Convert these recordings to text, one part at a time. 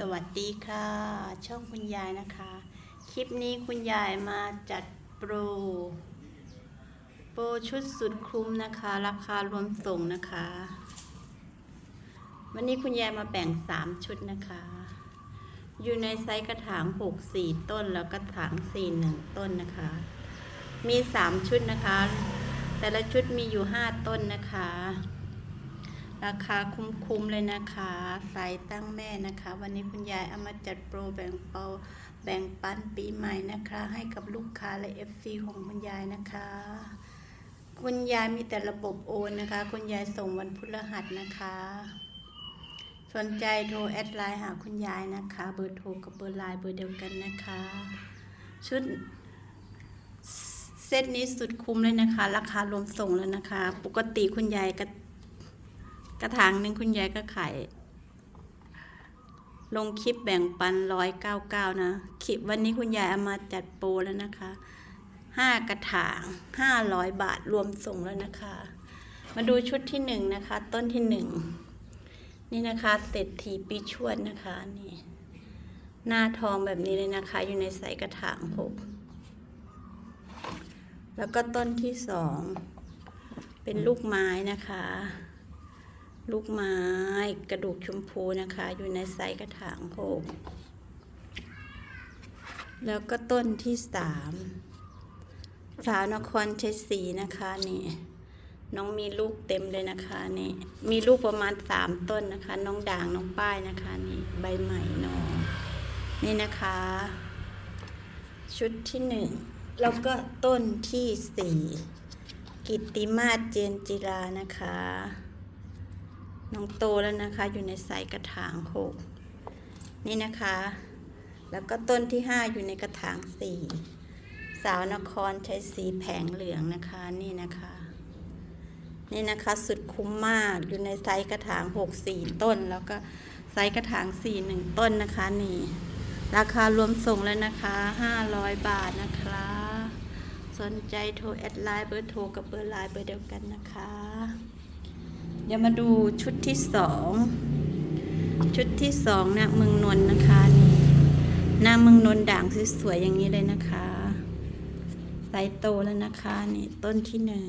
สวัสดีค่ะ ช่องคุณยายนะคะ คลิปนี้คุณยายมาจัดโปร โปรชุดสุดคุ้มนะคะ ราคารวมส่งนะคะ วันนี้คุณยายมาแบ่ง3ชุดนะคะ อยู่ในไซส์กระถาง6 4ต้นแล้วกระถาง4 1ต้นนะคะ มี3ชุดนะคะ แต่ละชุดมีอยู่5ต้นนะคะ ราคาคุ้มๆเลยนะคะ สายตั้งแม่นะคะ วันนี้คุณยายเอามาจัดโปรแบ่งเปาแบ่งปันปีใหม่นะคะ ให้กับลูกค้าและ FC ของคุณยายนะคะ คุณยายมีแต่ระบบโอนนะคะ คุณยายส่งวันพฤหัสนะคะ สนใจโทรแอดไลน์หาคุณยายนะคะ เบอร์โทรกับเบอร์ไลน์เบอร์เดียวกันนะคะ ชุดเซตนี้สุดคุ้มเลยนะคะ ราคารวมส่งแล้วนะคะ ปกติคุณยายก็ กระถางหนึ่งคุณยายก็ขายลงคลิปแบ่งปันร้อยเก้าเก้านะ คลิปวันนี้คุณยายเอามาจัดโปรแล้วนะคะห้ากระถางห้าร้อยบาทรวมส่งแล้วนะคะ มาดูชุดที่หนึ่งนะคะ ต้นที่หนึ่งนี่นะคะเศรษฐีปีชวดนะคะนี่หน้าทองแบบนี้เลยนะคะ อยู่ในใส่กระถางหกแล้วก็ต้นที่สองเป็นลูกไม้นะคะ ลูกไม้กระดูกชมพูนะคะ อยู่ในไซส์กระถางหกแล้วก็ต้นที่สามสาวนครชัยศรีนะคะนี่น้องมีลูกเต็มเลยนะคะนี่มีลูกประมาณสามต้นนะคะ น้องด่างน้องป้ายนะคะนี่ใบใหม่น้องนี่นะคะ ชุดที่หนึ่งแล้วก็ต้นที่สี่กิตติมาศเจนจิรานะคะ น้องโตแล้วนะคะ อยู่ในสายกระถางหกนี่นะคะ แล้วก็ต้นที่ห้าอยู่ในกระถางสี่สาวนครใช้สีแผงเหลืองนะคะนี่นะคะ นี่นะคะสุดคุ้มมากอยู่ในไซส์กระถางหกสี่ต้น แล้วก็ไซส์กระถางสี่หนึ่งต้นนะคะนี่ราคารวมส่งแล้วนะคะห้าร้อยบาทนะคะ สนใจโทรแอดไลน์เบอร์โทรกับเบอร์ไลน์เบอร์เดียวกันนะคะ เดี๋ยวมาดูชุดที่สองชุดที่สองนี่ยเมืองนนท์นะคะนี่หน้าเมืองนนท์ด่างสวยๆอย่างนี้เลยนะคะไซส์โตแล้วนะคะนี่ต้นที่หนึ่ง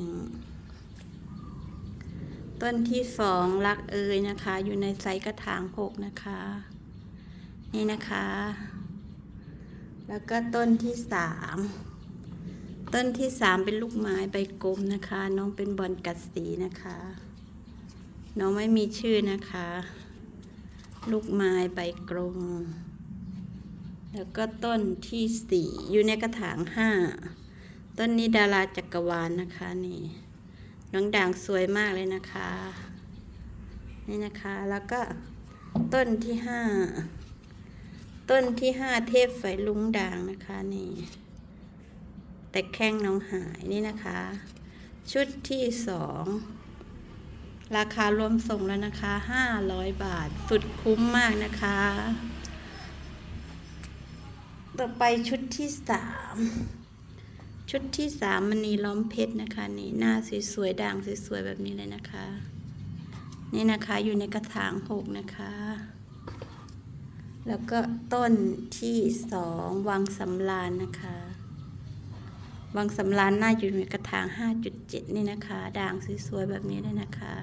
ต้นที่สองรักเอยนะคะ อยู่ในไซส์กระถางหกนะคะ นี่นะคะ แล้วก็ต้นที่สามต้นที่สามเป็นลูกไม้ใบกลมนะคะ น้องเป็นบอลกัดสีนะคะ น้องไม่มีชื่อนะคะ ลูกไม้ใบกลมแล้วก็ต้นที่สี่อยู่ในกระถางห้าต้นนี้ดาราจักรวาลนนะคะนี่น้องด่างสวยมากเลยนะคะ นี่นะคะแล้วก็ต้นที่ห้าต้นที่ห้าเทพไฟลุงด่างนะคะนี่ แต่แข้งน้องหายนี่นะคะ ชุดที่สอง ราคารวมส่งแล้วนะคะ 500 บาท สุดคุ้มมากนะคะ ต่อไปชุดที่สามชุดที่สามมันนีล้อมเพชรนะคะ นี่หน้าสวยๆด่างสวยๆแบบนี้เลยนะคะ นี่นะคะอยู่ในกระถางหกนะคะ แล้วก็ต้นที่สองวังสำรานนะคะ วังสำรานหน้าอยู่ในกระถาง 5.7 นี่นะคะ ด่างสวยๆแบบนี้เลยนะคะ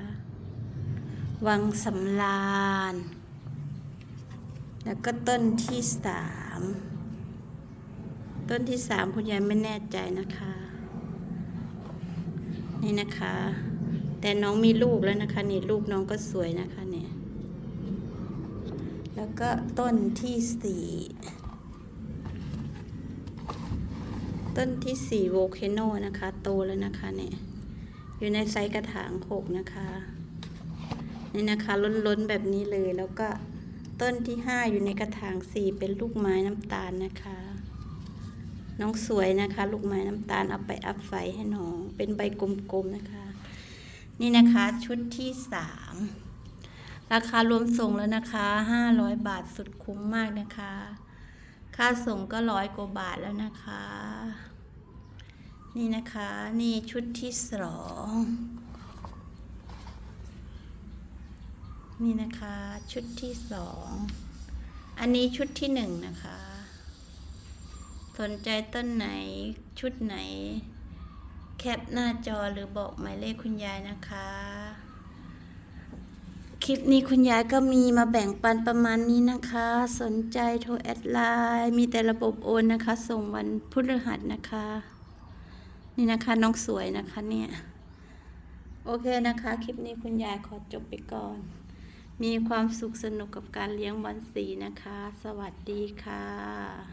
วังสำรานแล้วก็ต้นที่สามต้นที่สามคุณยายไม่แน่ใจนะคะ นี่นะคะ แต่น้องมีลูกแล้วนะคะ นี่ลูกน้องก็สวยนะคะเนี่ยแล้วก็ต้นที่สี่ ต้นที่สี่โวเคโนนะคะ โตแล้วนะคะเนี่ยอยู่ในไซส์กระถางหกนะคะนี่นะคะล้นๆแบบนี้เลยแล้วก็ต้นที่ห้าอยู่ในกระถางสี่เป็นลูกไม้น้ำตาลนะคะ น้องสวยนะคะ ลูกไม้น้ำตาลเอาไปอัพไฟให้น้อง เป็นใบกลมๆนะคะ นี่นะคะชุดที่สามราคารวมส่งแล้วนะคะห้าร้อยบาทสุดคุ้มมากนะคะ ค่าส่งก็ร้อยกว่าบาทแล้วนะคะ นี่นะคะ นี่ชุดที่สองนี่นะคะ ชุดที่สอง อันนี้ชุดที่หนึ่งนะคะ สนใจต้นไหนชุดไหน แคปหน้าจอหรือบอกหมายเลขคุณยายนะคะ คลิปนี้คุณยายก็มีมาแบ่งปันประมาณนี้นะคะ สนใจโทรแอดไลน์มีแต่ระบบโอนนะคะ ส่งวันพฤหัสนะคะ นี่นะคะน้องสวยนะคะเนี่ย โอเคนะคะ คลิปนี้คุณยายขอจบไปก่อน มีความสุขสนุกกับการเลี้ยงบอลสีนะคะ สวัสดีค่ะ